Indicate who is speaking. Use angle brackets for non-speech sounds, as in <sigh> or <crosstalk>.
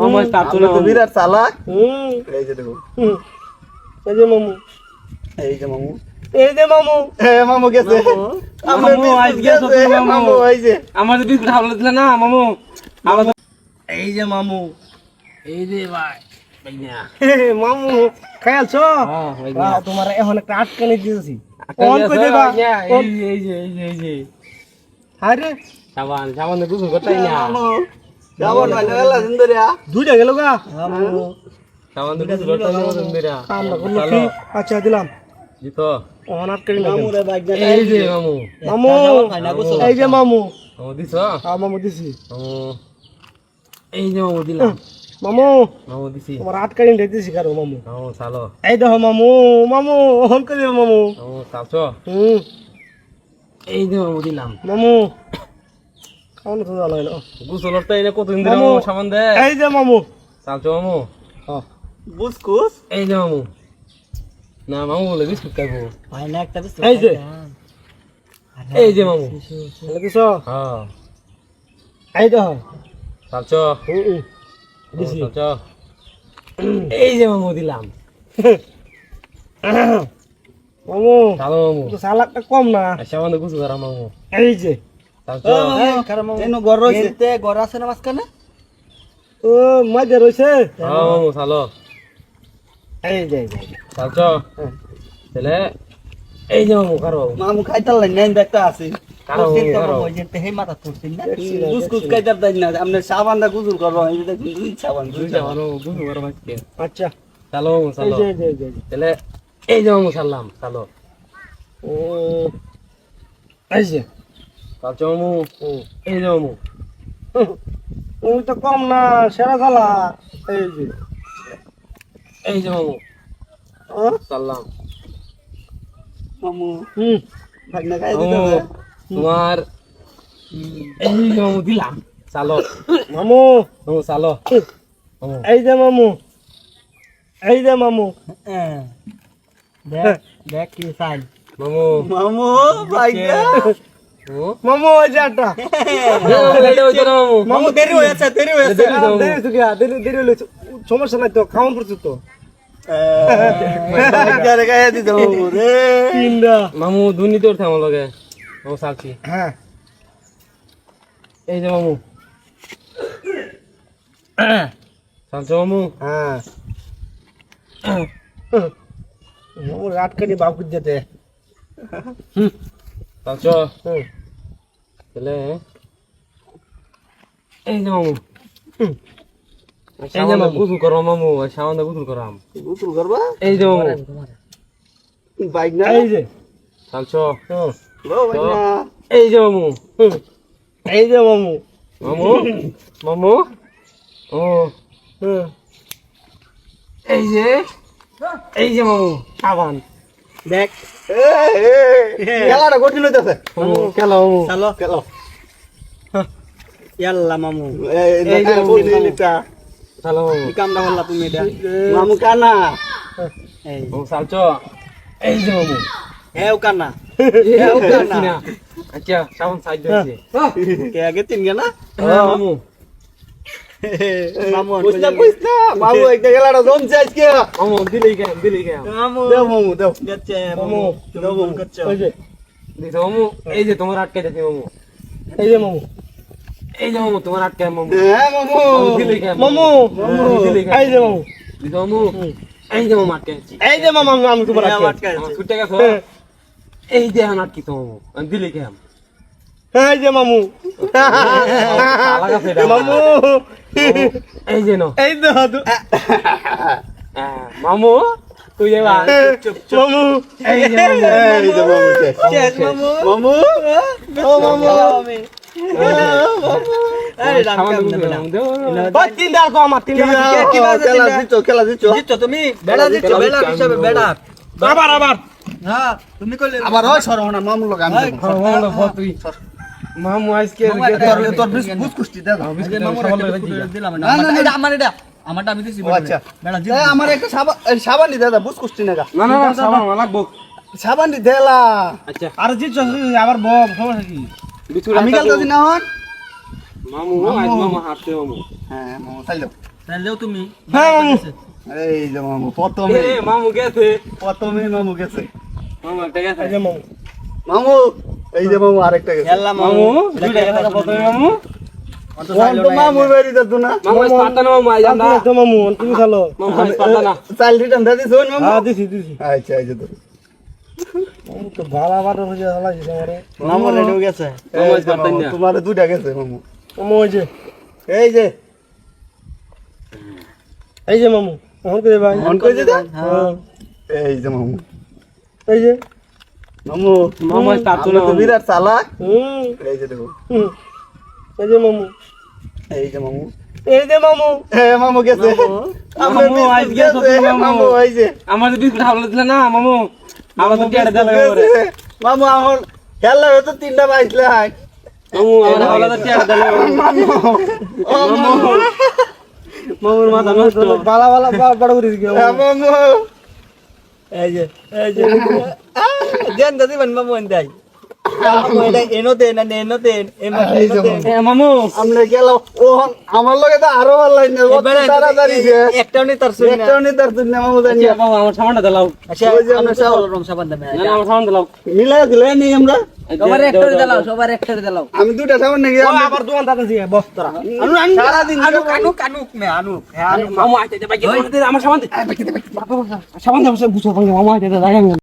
Speaker 1: মামু আজ তার
Speaker 2: তো বিরাট চালাক।
Speaker 3: হুম।
Speaker 2: এই যে দেখো।
Speaker 3: হুম। এই যে মামু।
Speaker 2: এই যে মামু।
Speaker 3: এই যে মামু।
Speaker 2: এ মামু গেছে।
Speaker 1: মামু, আজ গেছে, মামু।
Speaker 2: মামু এই যে।
Speaker 1: আমার বিস্কুট হাওলা দিলে না মামু। আমার
Speaker 3: এই যে মামু।
Speaker 1: এই যে ভাই
Speaker 3: মামু খেয়ালছো?
Speaker 1: হ্যাঁ।
Speaker 3: তোমার এখন একটা আটকানি দিয়েছি
Speaker 1: আটকে
Speaker 3: অন করে দেবা
Speaker 1: এই যে, এই যে, এই যে,
Speaker 3: আরে
Speaker 1: সাবান সাবান গোসল করতে না।
Speaker 2: সুন্দরিয়া।
Speaker 3: দুইটা গেল গা?
Speaker 1: হয়
Speaker 3: করল কি আচ্ছা দিলাম
Speaker 1: জিতো।
Speaker 2: মামু রে বাইক না
Speaker 1: এই যে মামু।
Speaker 3: মামু এই যে মামু।
Speaker 1: মামু দিছ?
Speaker 3: হ্যাঁ মামু দিছি।
Speaker 1: মামু এই যে মামু দিলাম।
Speaker 3: মামু
Speaker 1: মামু দিছি।
Speaker 3: তোমার আটকানি দিতেছি কারও মামু।
Speaker 1: মামু চালো।
Speaker 3: এই দেখো মামু মামু অন করে দিও মামু।
Speaker 1: মামু চালছো?
Speaker 3: হুম।
Speaker 1: এই যে মামু দিলাম।
Speaker 3: মামু
Speaker 1: এনে কতদিন ধরে
Speaker 3: মামু।
Speaker 1: মামু দে।
Speaker 3: এই যে মামু।
Speaker 1: মামু।
Speaker 2: বুসকুস?
Speaker 1: এই যে মামু। না মামু বলে বিস্কুট খাইবো।
Speaker 3: এই যে।
Speaker 1: এই যে মামু।
Speaker 3: তাহলে কিছু
Speaker 1: হ্যাঁ
Speaker 3: এই দেখো
Speaker 1: চালছো
Speaker 3: হুম হুম
Speaker 1: দিছি। চালছো এই যে মামু দিলাম।
Speaker 3: মামু
Speaker 1: চালো মামু।
Speaker 3: তো কম না।
Speaker 1: করা মামু।
Speaker 3: এই যে।
Speaker 1: চালছো
Speaker 2: এনো ঘর আছে না মাঝখানে
Speaker 3: ও মজা রয়েছে।
Speaker 1: হ্যাঁ চালো।
Speaker 3: এই যে এই যে, এই যে।
Speaker 1: চালছো
Speaker 3: হ্যাঁ।
Speaker 1: তাহলে এই যে মামু
Speaker 2: কারও নাই আছে।
Speaker 3: আচ্ছা।
Speaker 1: চালো মামু
Speaker 3: এই
Speaker 1: চালো
Speaker 3: যে এই যে, এই যে, এই যে।
Speaker 1: তাহলে এই যে মামু চাললাম চালো।
Speaker 3: উম, এই যে।
Speaker 1: চালছো মামু। এই যে মামু
Speaker 3: তুমি <laughs> তো কম না সেরা খেলা এই যে।
Speaker 1: এই যে মামু
Speaker 3: হ্যাঁ?
Speaker 1: চাললাম
Speaker 2: মামু
Speaker 3: হুম।
Speaker 2: ভাগনা খাই দিতে
Speaker 1: তোমার এই যে মামু দিলাম। চালো।
Speaker 3: মামু।
Speaker 1: মামু চালো।
Speaker 3: এই যে মামু। এই যে মামু।
Speaker 2: দেখ কি সাইড
Speaker 1: মামু।
Speaker 2: মামু ভাইগা
Speaker 1: মামু
Speaker 3: মামু ওই যে
Speaker 1: এটা মামু
Speaker 2: মামু দেরি হয়েছে দেরি হয়েছে
Speaker 1: দেরি হইতো মামু।
Speaker 3: দেরি হয়েছে কি? দেরি দেরি হলে সমস্যা নাই তো খাওয়ান পড়ছে তো।
Speaker 2: মামু
Speaker 1: দুর্নীতি করতে আমার লগে। মামু চালছি
Speaker 3: হ্যাঁ।
Speaker 1: এই যে মামু। চালছো মামু?
Speaker 3: হ্যাঁ। মামু আটকানি বাপ যেতে
Speaker 1: চালছো
Speaker 3: হুম।
Speaker 1: তাহলে এই যে মামু। এই যে মামু গুসল করো মামু সাবান গুসল করাম
Speaker 2: গুসল করবা?
Speaker 1: এই যে মামু।
Speaker 2: বাইক না?
Speaker 3: এই যে।
Speaker 1: চালছো এই যে মামু।
Speaker 3: এই যে মামু।
Speaker 1: মামু? মামু? ও। এই যে। এই যে মামু সাবান
Speaker 3: দেখ।
Speaker 2: খেলাটা কঠিন হইতেছে।
Speaker 1: খেলো
Speaker 2: চলো খেলো।
Speaker 3: ইয়াল্লা মামু।
Speaker 2: এই
Speaker 1: যে চালো
Speaker 2: কি কামটা তুমি এটা। মামু কানা
Speaker 3: এই।
Speaker 1: মামু চালছো এই যে মামু।
Speaker 2: হেও কানা
Speaker 1: এই দেখছি আচ্ছা সাবান সাইড দিয়েছে।
Speaker 2: কে আগে তিন গেনা
Speaker 1: হ্যাঁ মামু।
Speaker 2: বুঝলা একটা খেলাটা জমছে আজকে
Speaker 1: মামু দিলেই কেন দিলেই কেন
Speaker 2: মামু দেও মামু দেও মামু দেও মামু
Speaker 3: ওই
Speaker 1: মামু এই যে তোমার আটকে দিছি মামু
Speaker 3: এই যে মামু
Speaker 1: এই যে মামু তোমার আটকে মামু
Speaker 2: হ্যাঁ মামু
Speaker 1: দিলেই কেন
Speaker 3: মামু
Speaker 1: মামু দিলেই কেন
Speaker 3: এই যে মামু
Speaker 1: দিছো মামু এই যে মামু আটকে
Speaker 3: এই যে মামু আমি তোমার
Speaker 2: হ্যাঁ,
Speaker 3: আটকে।
Speaker 1: ছুটে গেছো
Speaker 3: হ্যাঁ।
Speaker 1: এই যে আটকি তো মামু দিলেই কেন
Speaker 3: এই যে মামু। মামু।
Speaker 1: এই যে
Speaker 3: এই তো
Speaker 1: মামু। তুই যে মামু।
Speaker 2: এই যে মামু
Speaker 3: মামু।
Speaker 2: মামু? ও মামু।
Speaker 3: আবার আবার। হ্যাঁ তুমি কইলে
Speaker 2: আবার সরহনা মামু লোক আমি দেবো।
Speaker 1: হ্যাঁ, মামু তুই মামু আজকে
Speaker 2: তোর তোর বুঝ কুষ্টি দে দাও।
Speaker 3: দিলাম
Speaker 2: না, না,
Speaker 3: আমার এটা আমারটা আমি দিছি
Speaker 2: আচ্ছা। আমার একটা সাবান সাবান দি দাদা বুঝ কুষ্টি না
Speaker 1: না না সাবান লাগবো।
Speaker 2: সাবান দি দেলা
Speaker 1: আচ্ছা।
Speaker 3: আর জিতছো আবার বব সমস্যা কি?
Speaker 2: আমি
Speaker 1: রাখা
Speaker 2: খেলতেছি না হন
Speaker 1: মামু আজ মামু। হাঁটতে মামু।
Speaker 2: হ্যাঁ মামু চাইলো
Speaker 1: তাহলেও তুমি।
Speaker 3: হ্যাঁ মামু।
Speaker 2: এই যে মামু প্রথমে
Speaker 1: মামু গেছে।
Speaker 2: প্রথমে মামু গেছে।
Speaker 1: মামু একটা গেছে।
Speaker 3: মামু।
Speaker 2: মামু এই যে মামু আরেকটা গেছে।
Speaker 1: মামু। দুইটা গেছে প্রথমে মামু।
Speaker 2: তোমার। দুইটা গেছে মামু।
Speaker 3: ওই যে।
Speaker 2: এই যে।
Speaker 3: এই যে মামু এখন করে ভাই।
Speaker 2: কইছে দা
Speaker 3: হ্যাঁ।
Speaker 2: এই যে মামু।
Speaker 3: এই যে।
Speaker 2: মামু
Speaker 1: মামু
Speaker 2: আপনি
Speaker 1: না
Speaker 2: তো বিরাট চালাক
Speaker 3: হুম
Speaker 2: এই যে দেখো
Speaker 3: হুম। এই যে মামু
Speaker 2: এই যে মামু
Speaker 3: এই যে মামু
Speaker 2: এ মামু গেছে
Speaker 1: মামু, আজ গেছো তুমি, মামু।
Speaker 2: মামু এই যে
Speaker 1: আমার বিস্কুট হাওলা দিলে না মামু আমার তো টিয়াটা দিলে
Speaker 2: গেছে। মামু আমার খেলা হয়তো তিনটা
Speaker 1: মামু আমার তো দিলে মামু মামুর মাথা নষ্ট
Speaker 3: বালা বালা বড় করে দিকে
Speaker 2: হ্যাঁ, মামু
Speaker 3: এই যে এই যে
Speaker 1: দেন দাদি বান মামু দেন
Speaker 2: আমরা গেল ও আমার লগে তো আরও ভালো লাগে মিলাই দিলে আমরা
Speaker 1: সবার সবার
Speaker 2: আমি দুটা সামনে নাকি
Speaker 3: ও আবার দোকান দাদা দিয়ে বস তোরা।
Speaker 2: সারা দিন
Speaker 1: আনুক আনুক আনুক মে আনুক মামু আইতে দে বাইকে আমার সামান দে। সামান দে বুঝো মামু আইতে দে